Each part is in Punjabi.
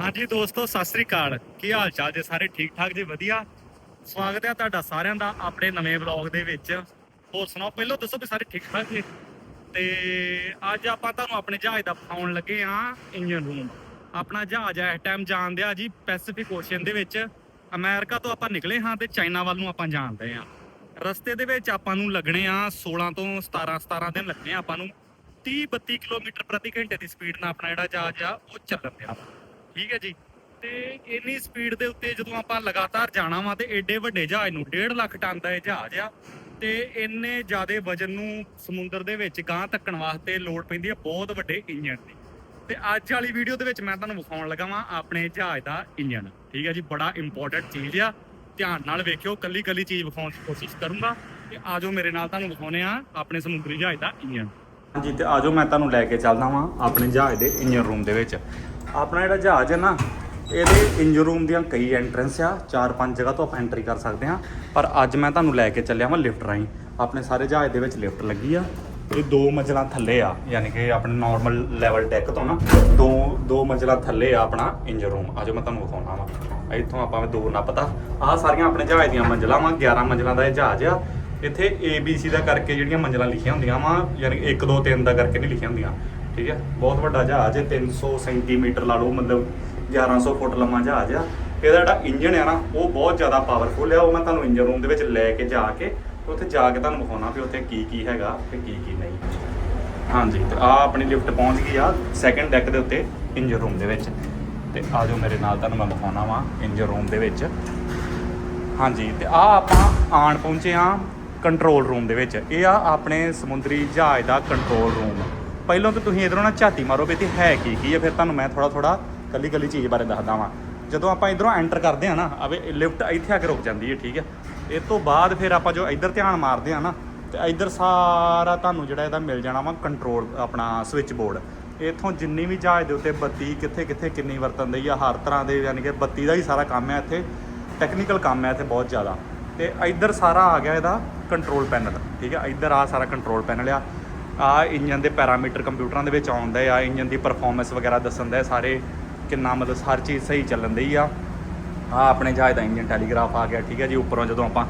ਹਾਂਜੀ ਦੋਸਤੋ, ਸਤਿ ਸ੍ਰੀ ਅਕਾਲ। ਕੀ ਹਾਲ ਚਾਲ ਜੇ? ਸਾਰੇ ਠੀਕ ਠਾਕ ਜੀ? ਵਧੀਆ? ਸਵਾਗਤ ਹੈ ਤੁਹਾਡਾ ਸਾਰਿਆਂ ਦਾ ਆਪਣੇ ਨਵੇਂ ਵਲੌਗ ਦੇ ਵਿੱਚ। ਹੋਰ ਸੁਣਾਓ, ਪਹਿਲਾਂ ਦੱਸੋ ਵੀ ਸਾਰੇ ਠੀਕ ਠਾਕ ਜੀ? ਤੇ ਅੱਜ ਆਪਾਂ ਤੁਹਾਨੂੰ ਆਪਣੇ ਜਹਾਜ਼ ਦਾ ਫਾਉਣ ਲੱਗੇ ਆ ਇੰਜਨ ਰੂਮ। ਆਪਣਾ ਜਹਾਜ਼ ਇਸ ਟਾਈਮ ਜਾਂਦੇ ਆ ਜੀ ਪੈਸੀਫਿਕ ਓਸ਼ੀਅਨ ਦੇ ਵਿੱਚ। ਅਮਰੀਕਾ ਤੋਂ ਆਪਾਂ ਨਿਕਲੇ ਹਾਂ ਤੇ ਚਾਈਨਾ ਵੱਲ ਨੂੰ ਆਪਾਂ ਜਾਂਦੇ ਆ ਰਸਤੇ ਦੇ ਵਿੱਚ ਆਪਾਂ ਨੂੰ ਲੱਗਣੇ ਆ 16 ਤੋਂ 17 17 ਦਿਨ ਲੱਗਣੇ ਆ ਆਪਾਂ ਨੂੰ। 30 32 ਕਿਲੋਮੀਟਰ ਪ੍ਰਤੀ ਘੰਟੇ ਦੀ ਸਪੀਡ ਨਾਲ ਆਪਣਾ ਜਿਹੜਾ ਜਹਾਜ਼ ਆ, ਉਹ ਚੱਲਣ ਦਿਆ। ਵਾ ਠੀਕ ਹੈ ਜੀ। ਤੇ ਇੰਨੀ ਸਪੀਡ ਦੇ ਉੱਤੇ ਜਦੋਂ ਆਪਾਂ ਲਗਾਤਾਰ ਜਾਣਾ ਵਾ ਤੇ ਐਡੇ ਵੱਡੇ ਜਹਾਜ਼ ਨੂੰ 1.5 ਲੱਖ ਟਨ ਦਾ ਇਹ ਜਹਾਜ਼ ਆ, ਤੇ ਇੰਨੇ ਜ਼ਿਆਦੇ ਵਜਨ ਨੂੰ ਸਮੁੰਦਰ ਦੇ ਵਿੱਚ ਗਾਂ ਧੱਕਣ ਵਾਸਤੇ ਲੋੜ ਪੈਂਦੀ ਹੈ ਬਹੁਤ ਵੱਡੇ ਇੰਜਣ ਦੀ। ਤੇ ਅੱਜ ਵਾਲੀ ਵੀਡੀਓ ਦੇ ਵਿੱਚ ਮੈਂ ਤੁਹਾਨੂੰ ਵਿਖਾਉਣ ਲੱਗਾ ਵਾਂ ਆਪਣੇ ਜਹਾਜ਼ ਦਾ ਇੰਜਣ। ਠੀਕ ਹੈ ਜੀ, ਬੜਾ ਇੰਪੋਰਟੈਂਟ ਚੀਜ਼ ਆ। ਧਿਆਨ ਨਾਲ ਵੇਖਿਓ ਕੱਲੀ ਕੱਲੀ ਚੀਜ਼ ਵਿਖਾਉਣ ਦੀ ਕੋਸ਼ਿਸ਼ ਕਰੂੰਗਾ। ਤੇ ਆਜੋ ਮੇਰੇ ਨਾਲ ਤੁਹਾਨੂੰ ਵਿਖਾਉਣੇ ਆ ਆਪਣੇ ਸਮੁੰਦਰੀ ਜਹਾਜ਼ ਦਾ ਇੰਜਣ। ਹਾਂਜੀ, ਤੇ ਆਜੋ ਮੈਂ ਤੁਹਾਨੂੰ ਲੈ ਕੇ ਚੱਲਦਾ ਵਾਂ ਆਪਣੇ ਜਹਾਜ਼ ਦੇ ਇੰਜਨ ਰੂਮ ਦੇ ਵਿੱਚ। ਆਪਣਾ ਜਿਹੜਾ ਜਹਾਜ਼ ਹੈ ਨਾ, ਇਹਦੇ ਇੰਜਨ ਰੂਮ ਦੀਆਂ ਕਈ ਐਂਟਰੈਂਸ ਆ, ਚਾਰ ਪੰਜ ਜਗ੍ਹਾ ਤੋਂ ਆਪਾਂ ਐਂਟਰੀ ਕਰ ਸਕਦੇ ਹਾਂ। ਪਰ ਅੱਜ ਮੈਂ ਤੁਹਾਨੂੰ ਲੈ ਕੇ ਚੱਲਿਆ ਵਾਂ ਲਿਫਟ ਰਾਹੀਂ। ਆਪਣੇ ਸਾਰੇ ਜਹਾਜ਼ ਦੇ ਵਿੱਚ ਲਿਫਟ ਲੱਗੀ ਆ। ਇਹ ਦੋ ਮੰਜ਼ਲਾਂ ਥੱਲੇ ਆ, ਯਾਨੀ ਕਿ ਆਪਣੇ ਨਾਰਮਲ ਲੈਵਲ ਡੈਕ ਤੋਂ ਨਾ, ਦੋ ਦੋ ਮੰਜ਼ਲਾਂ ਥੱਲੇ ਆ ਆਪਣਾ ਇੰਜਨ ਰੂਮ ਆਜੋ ਮੈਂ ਤੁਹਾਨੂੰ ਵਿਖਾਉਣਾ ਵਾਂ। ਇੱਥੋਂ ਆਪਾਂ ਦੋ ਪਤਾ ਆਹ ਸਾਰੀਆਂ ਆਪਣੇ ਜਹਾਜ਼ ਦੀਆਂ ਮੰਜ਼ਲਾਂ ਵਾਂ 11 ਮੰਜ਼ਲਾਂ ਦਾ ਇਹ ਜਹਾਜ਼ ਆ। ਇੱਥੇ A, B, C ਦਾ ਕਰਕੇ ਜਿਹੜੀਆਂ ਮੰਜ਼ਲਾਂ ਲਿਖੀਆਂ ਹੁੰਦੀਆਂ ਵਾ, ਯਾਨੀ 1 2 3 ਦਾ ਕਰਕੇ ਨਹੀਂ ਲਿਖੀਆਂ ਹੁੰਦੀਆਂ। ਠੀਕ ਹੈ ਬਹੁਤ ਵੱਡਾ ਜਹਾਜ਼ ਹੈ 300 ਸੈਂਟੀਮੀਟਰ ਲਾ ਲਓ, ਮਤਲਬ 1100 ਫੁੱਟ ਲੰਮਾ ਜਹਾਜ਼ ਆ। ਇਹਦਾ ਜਿਹੜਾ ਇੰਜਨ ਆ ਨਾ, ਉਹ ਬਹੁਤ ਜ਼ਿਆਦਾ ਪਾਵਰਫੁਲ ਆ। ਉਹ ਮੈਂ ਤੁਹਾਨੂੰ ਇੰਜਨ ਰੂਮ ਦੇ ਵਿੱਚ ਲੈ ਕੇ ਜਾ ਕੇ ਉੱਥੇ ਜਾ ਕੇ ਤੁਹਾਨੂੰ ਵਿਖਾਉਣਾ ਵੀ ਉੱਥੇ ਕੀ ਕੀ ਹੈਗਾ ਤੇ ਕੀ ਕੀ ਨਹੀਂ। ਹਾਂਜੀ, ਤੇ ਆ ਆਪਣੀ ਲਿਫਟ ਪਹੁੰਚ ਗਈ ਆ ਸੈਕੰਡ ਡੈਕ ਦੇ ਉੱਤੇ ਇੰਜਨ ਰੂਮ ਦੇ ਵਿੱਚ। ਤੇ ਆ ਜਾਓ ਮੇਰੇ ਨਾਲ ਤੁਹਾਨੂੰ ਮੈਂ ਵਿਖਾਉਣਾ ਵਾ ਇੰਜਨ ਰੂਮ ਦੇ ਵਿੱਚ। ਹਾਂਜੀ, ਤੇ ਆ ਆਪਾਂ ਆਣ ਪਹੁੰਚੇ ਆ ਕੰਟਰੋਲ ਰੂਮ ਦੇ ਵਿੱਚ। ਇਹ ਆ ਆਪਣੇ ਸਮੁੰਦਰੀ ਜਹਾਜ਼ ਦਾ ਕੰਟਰੋਲ ਰੂਮ ਪਹਿਲਾਂ ਤਾਂ ਤੁਸੀਂ ਇਧਰੋਂ ਨਾ ਝਾਤੀ ਮਾਰੋ ਵੀ ਤੇ ਹੈ ਕੀ ਕੀ ਹੈ ਫਿਰ ਤੁਹਾਨੂੰ ਮੈਂ ਥੋੜਾ ਥੋੜਾ ਕੱਲੀ ਕੱਲੀ ਚੀਜ਼ ਬਾਰੇ ਦੱਸਦਾ ਵਾਂ। ਜਦੋਂ ਆਪਾਂ ਇਧਰੋਂ ਐਂਟਰ ਕਰਦੇ ਆ ਨਾ ਆਵੇ ਲਿਫਟ ਇੱਥੇ ਆ ਕੇ ਰੁਕ ਜਾਂਦੀ ਹੈ, ਠੀਕ ਹੈ ਇਹ ਤੋਂ ਬਾਅਦ ਫਿਰ ਆਪਾਂ ਜੋ ਇੱਧਰ ਧਿਆਨ ਮਾਰਦੇ ਆ ਨਾ, ਤੇ ਇੱਧਰ ਸਾਰਾ ਤੁਹਾਨੂੰ ਜਿਹੜਾ ਇਹਦਾ ਮਿਲ ਜਾਣਾ ਵਾ ਕੰਟਰੋਲ ਆਪਣਾ ਸਵਿਚ ਬੋਰਡ ਇੱਥੋਂ ਜਿੰਨੀ ਵੀ ਜਹਾਜ਼ ਦੇ ਉੱਤੇ ਬੱਤੀ ਕਿੱਥੇ ਕਿੱਥੇ ਕਿੰਨੀ ਵਰਤਨ ਦੀ ਆ, ਹਰ ਤਰ੍ਹਾਂ ਦੇ ਯਾਨੀ ਕਿ ਬੱਤੀ ਦਾ ਹੀ ਸਾਰਾ ਕੰਮ ਹੈ ਇੱਥੇ। ਟੈਕਨੀਕਲ ਕੰਮ ਹੈ ਇੱਥੇ ਬਹੁਤ ਜ਼ਿਆਦਾ। ਤੇ ਇੱਧਰ ਸਾਰਾ ਆ ਗਿਆ ਇਹਦਾ ਕੰਟਰੋਲ ਪੈਨਲ ਠੀਕ ਹੈ? ਇੱਧਰ ਆ ਸਾਰਾ ਕੰਟਰੋਲ ਪੈਨਲ ਆ। ਆ ਇੰਜਨ ਦੇ ਪੈਰਾਮੀਟਰ ਕੰਪਿਊਟਰਾਂ ਦੇ ਵਿੱਚ ਆਉਂਦਾ ਆ ਇੰਜਨ ਦੀ ਪਰਫਾਰਮੈਂਸ ਵਗੈਰਾ ਦੱਸਣ ਦਾ ਸਾਰੇ ਕਿੰਨਾ ਮਤਲਬ ਹਰ ਚੀਜ਼ ਸਹੀ ਚੱਲਣ ਦੀ ਆ। ਆ ਆਪਣੇ ਜਹਾਜ਼ ਦਾ ਇੰਜਨ ਟੈਲੀਗ੍ਰਾਫ ਆ ਗਿਆ, ਠੀਕ ਹੈ ਜੀ? ਉੱਪਰੋਂ ਜਦੋਂ ਆਪਾਂ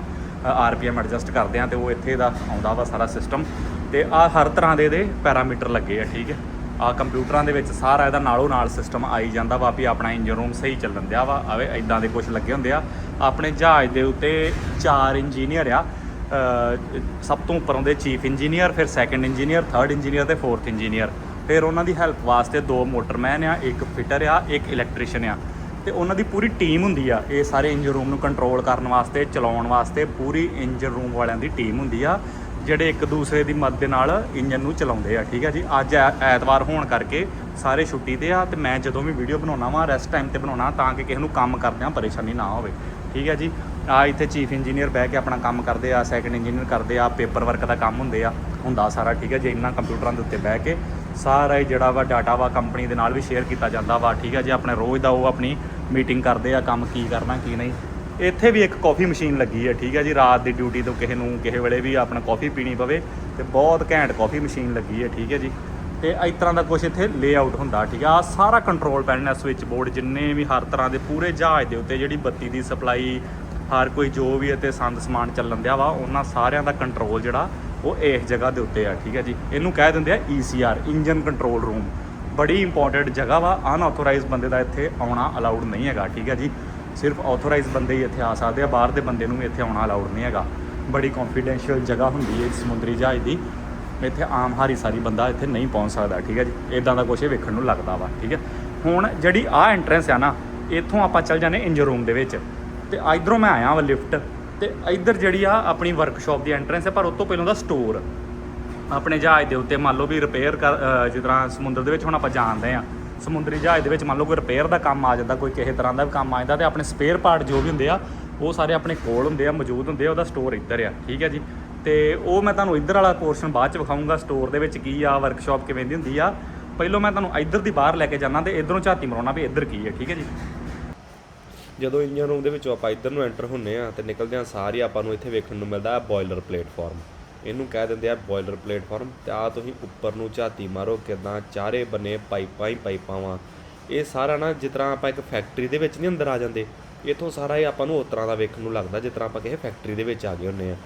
ਆਰਪੀਐਮ ਐਡਜਸਟ ਕਰਦੇ ਆ ਤੇ ਉਹ ਇੱਥੇ ਦਾ ਆਉਂਦਾ ਵਾ ਸਾਰਾ ਸਿਸਟਮ ਤੇ ਆ ਹਰ ਤਰ੍ਹਾਂ ਦੇ ਇਹਦੇ ਪੈਰਾਮੀਟਰ ਲੱਗੇ ਆ, ਠੀਕ ਹੈ? ਆ ਕੰਪਿਊਟਰਾਂ ਦੇ ਵਿੱਚ ਸਾਰਾ ਇਹਦਾ ਨਾਲੋਂ ਨਾਲ ਸਿਸਟਮ ਆਈ ਜਾਂਦਾ ਵਾ ਵੀ ਆਪਣਾ ਇੰਜਨ ਰੂਮ ਸਹੀ ਚੱਲਣ ਦਿਆ ਵਾ। ਆਵੇ ਇਦਾਂ ਦੇ ਕੁਝ ਲੱਗੇ ਹੁੰਦੇ ਆ। ਆਪਣੇ ਜਹਾਜ਼ ਦੇ ਉੱਤੇ ਚਾਰ ਇੰਜੀਨੀਅਰ ਆ। ਸਭ ਤੋਂ ਉੱਪਰ ਆਉਂਦੇ ਚੀਫ ਇੰਜੀਨੀਅਰ ਫਿਰ ਸੈਕੰਡ ਇੰਜੀਨੀਅਰ ਥਰਡ ਇੰਜੀਨੀਅਰ ਤੇ ਫੋਰਥ ਇੰਜੀਨੀਅਰ ਫਿਰ ਉਹਨਾਂ ਦੀ ਹੈਲਪ ਵਾਸਤੇ ਦੋ ਮੋਟਰਮੈਨ ਆ, ਇੱਕ ਫਿਟਰ ਆ, ਇੱਕ ਇਲੈਕਟ੍ਰੀਸ਼ੀਅਨ ਆ। ਤੇ ਉਹਨਾਂ ਦੀ ਪੂਰੀ ਟੀਮ ਹੁੰਦੀ ਆ, ਇਹ ਸਾਰੇ ਇੰਜਨ ਰੂਮ ਨੂੰ ਕੰਟਰੋਲ ਕਰਨ ਵਾਸਤੇ, ਚਲਾਉਣ ਵਾਸਤੇ ਪੂਰੀ ਇੰਜਨ ਰੂਮ ਵਾਲਿਆਂ ਦੀ ਟੀਮ ਹੁੰਦੀ ਆ, ਜਿਹੜੇ ਇੱਕ ਦੂਸਰੇ ਦੀ ਮਦਦ ਨਾਲ ਇੰਜਨ ਨੂੰ ਚਲਾਉਂਦੇ ਆ, ਠੀਕ ਆ ਜੀ? ਅੱਜ ਐ- ਐਤਵਾਰ ਹੋਣ ਕਰਕੇ ਸਾਰੇ ਛੁੱਟੀ ਤੇ ਆ, ਤੇ ਮੈਂ ਜਦੋਂ ਵੀ ਵੀਡੀਓ ਬਣਾਉਣਾ ਵਾ ਰੈਸਟ ਟਾਈਮ ਤੇ ਬਣਾਉਣਾ, ਤਾਂ ਕਿ ਕਿਸੇ ਨੂੰ ਕੰਮ ਕਰਦਿਆਂ ਪਰੇਸ਼ਾਨੀ ਨਾ ਹੋਵੇ, ਠੀਕ ਹੈ ਜੀ? ਆ ਇੱਥੇ ਚੀਫ ਇੰਜੀਨੀਅਰ ਬਹਿ ਕੇ ਆਪਣਾ ਕੰਮ ਕਰਦੇ ਆ ਸੈਕੰਡ ਇੰਜੀਨੀਅਰ ਕਰਦੇ ਆ ਪੇਪਰ ਵਰਕ ਦਾ ਕੰਮ ਹੁੰਦੇ ਆ, ਹੁੰਦਾ ਸਾਰਾ ਠੀਕ ਹੈ, ਜੇ ਇਹਨਾਂ ਕੰਪਿਊਟਰਾਂ ਦੇ ਉੱਤੇ ਬਹਿ ਕੇ ਸਾਰਾ ਹੀ ਜਿਹੜਾ ਵਾ ਡਾਟਾ ਵਾ ਕੰਪਨੀ ਦੇ ਨਾਲ ਵੀ ਸ਼ੇਅਰ ਕੀਤਾ ਜਾਂਦਾ ਵਾ, ਠੀਕ ਹੈ, ਜੀ ਆਪਣੇ ਰੋਜ਼ ਦਾ ਉਹ ਆਪਣੀ ਮੀਟਿੰਗ ਕਰਦੇ ਆ, ਕੰਮ ਕੀ ਕਰਨਾ, ਕੀ ਨਹੀਂ। ਇੱਥੇ ਵੀ ਇੱਕ ਕਾਫੀ ਮਸ਼ੀਨ ਲੱਗੀ ਹੈ, ਠੀਕ ਹੈ ਜੀ, ਰਾਤ ਦੀ ਡਿਊਟੀ ਤੋਂ ਕਿਸੇ ਨੂੰ, ਕਿਸੇ ਵੇਲੇ ਵੀ ਆਪਣਾ ਕਾਫੀ ਪੀਣੀ ਪਵੇ ਤੇ ਬਹੁਤ ਘੈਂਟ ਕਾਫੀ ਮਸ਼ੀਨ ਲੱਗੀ ਹੈ, ਠੀਕ ਹੈ ਜੀ। ਤੇ ਇਸ ਤਰ੍ਹਾਂ ਦਾ ਕੁਝ ਇੱਥੇ ਲੇਆਊਟ ਹੁੰਦਾ, ਠੀਕ ਆ ਆਹ ਸਾਰਾ ਕੰਟਰੋਲ ਪੈਨਲ ਹੈ ਸਵਿਚ ਬੋਰਡ ਜਿੰਨੇ ਵੀ ਹਰ ਤਰ੍ਹਾਂ ਦੇ ਪੂਰੇ ਜਹਾਜ਼ ਦੇ ਉੱਤੇ ਜਿਹੜੀ ਬੱਤੀ ਦੀ ਸਪਲਾਈ ਹਰ ਕੋਈ ਜੋ ਵੀ ਇੱਥੇ ਸੰਦ ਸਮਾਨ ਚੱਲਣ ਦਿਆ ਵਾ, ਉਹਨਾਂ ਸਾਰਿਆਂ ਦਾ ਕੰਟਰੋਲ ਜਿਹੜਾ, ਉਹ ਇਸ ਜਗ੍ਹਾ ਦੇ ਉੱਤੇ ਆ, ਠੀਕ ਹੈ ਜੀ? ਇਹਨੂੰ ਕਹਿ ਦਿੰਦੇ ਆ ECR ਇੰਜਨ ਕੰਟਰੋਲ ਰੂਮ ਬੜੀ ਇੰਪੋਰਟੈਂਟ ਜਗ੍ਹਾ ਵਾ ਅਨਆਥੋਰਾਈਜ਼ ਬੰਦੇ ਦਾ ਇੱਥੇ ਆਉਣਾ ਅਲਾਉਡ ਨਹੀਂ ਹੈਗਾ, ਠੀਕ ਹੈ ਜੀ? ਸਿਰਫ ਆਥੋਰਾਈਜ਼ ਬੰਦੇ ਹੀ ਇੱਥੇ ਆ ਸਕਦੇ ਆ, ਬਾਹਰ ਦੇ ਬੰਦੇ ਨੂੰ ਇੱਥੇ ਆਉਣਾ ਅਲਾਉਡ ਨਹੀਂ ਹੈਗਾ। ਬੜੀ ਕੌਨਫੀਡੈਂਸ਼ੀਅਲ ਜਗ੍ਹਾ ਹੁੰਦੀ ਹੈ ਸਮੁੰਦਰੀ ਜਹਾਜ਼ ਦੀ। ਇੱਥੇ ਆਮ ਹਾਰੀ ਸਾਰੀ ਬੰਦਾ ਇੱਥੇ ਨਹੀਂ ਪਹੁੰਚ ਸਕਦਾ, ਠੀਕ ਹੈ ਜੀ? ਇਦਾਂ ਦਾ ਕੁਝ ਵੇਖਣ ਨੂੰ ਲੱਗਦਾ ਵਾ, ਠੀਕ ਹੈ? ਹੁਣ ਜਿਹੜੀ ਆ ਐਂਟਰੈਂਸ ਆ ਨਾ, ਇੱਥੋਂ ਆਪਾਂ ਚੱਲ ਜਾਂਦੇ ਇੰਜਨ ਰੂਮ ਦੇ ਵਿੱਚ। ਤੇ ਇਧਰੋਂ ਮੈਂ ਆਇਆ ਵਾ ਲਿਫਟ ਤੇ ਇਧਰ ਜਿਹੜੀ ਆ ਆਪਣੀ ਵਰਕਸ਼ਾਪ ਦੀ ਐਂਟਰੈਂਸ ਹੈ, ਪਰ ਉਸ ਤੋਂ ਪਹਿਲਾਂ ਦਾ ਸਟੋਰ ਆਪਣੇ ਜਹਾਜ਼ ਦੇ ਉੱਤੇ ਮੰਨ ਲਓ ਵੀ ਰਿਪੇਅਰ ਕਰ ਜਿਸ ਤਰ੍ਹਾਂ ਸਮੁੰਦਰ ਦੇ ਵਿੱਚ ਹੁਣ ਆਪਾਂ ਜਾਣਦੇ ਆ ਸਮੁੰਦਰੀ ਜਹਾਜ਼ ਦੇ ਵਿੱਚ ਮੰਨ ਲਓ ਕੋਈ ਰਿਪੇਅਰ ਦਾ ਕੰਮ ਆ ਜਾਂਦਾ, ਕੋਈ ਕਿਸੇ ਤਰ੍ਹਾਂ ਦਾ ਵੀ ਕੰਮ ਆ ਜਾਂਦਾ ਤੇ ਆਪਣੇ ਸਪੇਅਰ ਪਾਰਟ ਜੋ ਵੀ ਹੁੰਦੇ ਆ, ਉਹ ਸਾਰੇ ਆਪਣੇ ਕੋਲ ਹੁੰਦੇ ਆ, ਮੌਜੂਦ ਹੁੰਦੇ ਆ, ਉਹਦਾ ਸਟੋਰ ਇੱਧਰ ਆ, ਠੀਕ ਹੈ ਜੀ? ਤੇ ਉਹ ਮੈਂ ਤੁਹਾਨੂੰ ਇੱਧਰ ਵਾਲਾ ਪੋਰਸ਼ਨ ਬਾਅਦ ਚ ਵਿਖਾਉਂਗਾ ਸਟੋਰ ਦੇ ਵਿੱਚ ਕੀ ਆ ਵਰਕਸ਼ਾਪ ਕਿਵੇਂ ਦੀ ਹੁੰਦੀ ਆ। ਪਹਿਲਾਂ ਮੈਂ ਤੁਹਾਨੂੰ ਇੱਧਰ ਦੀ ਬਾਹਰ ਲੈ ਕੇ ਜਾਣਾ ਤੇ ਇੱਧਰੋਂ ਝਾਤੀ ਮਰਾਉਣਾ ਵੀ ਇੱਧਰ ਕੀ ਹੈ, ਠੀਕ ਹੈ ਜੀ? ਜਦੋਂ ਇੰਜਨ ਰੂਮ ਦੇ ਵਿੱਚੋਂ ਆਪਾਂ ਇੱਧਰ ਨੂੰ ਐਂਟਰ ਹੁੰਨੇ ਆ ਤੇ ਨਿਕਲਦਿਆਂ ਸਾਰੀ ਆਪਾਂ ਨੂੰ ਇੱਥੇ ਵੇਖਣ ਨੂੰ ਮਿਲਦਾ ਹੈ ਬੋਇਲਰ ਪਲੇਟਫਾਰਮ ਇਹਨੂੰ ਕਹਿ ਦਿੰਦੇ ਆ ਬੋਇਲਰ ਪਲੇਟਫਾਰਮ ਤੇ ਆ ਤੁਸੀਂ ਉੱਪਰ ਨੂੰ ਝਾਤੀ ਮਾਰੋ, ਕਿਦਾਂ ਚਾਰੇ ਬੰਨੇ ਪਾਈਪਾਂ ਹੀ ਪਾਈਪਾਂ ਵਾਂ। ਇਹ ਸਾਰਾ ਨਾ ਜਿਸ ਤਰ੍ਹਾਂ ਆਪਾਂ ਇੱਕ ਫੈਕਟਰੀ ਦੇ ਵਿੱਚ ਨਹੀਂ ਅੰਦਰ ਆ ਜਾਂਦੇ, ਇਥੋਂ ਸਾਰਾ ਇਹ ਆਪਾਂ ਨੂੰ ਉਸ ਤਰ੍ਹਾਂ ਦਾ ਵੇਖਣ ਨੂੰ ਲੱਗਦਾ ਜਿਸ ਤਰ੍ਹਾਂ ਆਪਾਂ ਕਿਸੇ ਫੈਕਟਰੀ ਦੇ ਵਿੱਚ ਆ ਗਏ ਹੁੰਨੇ ਆ।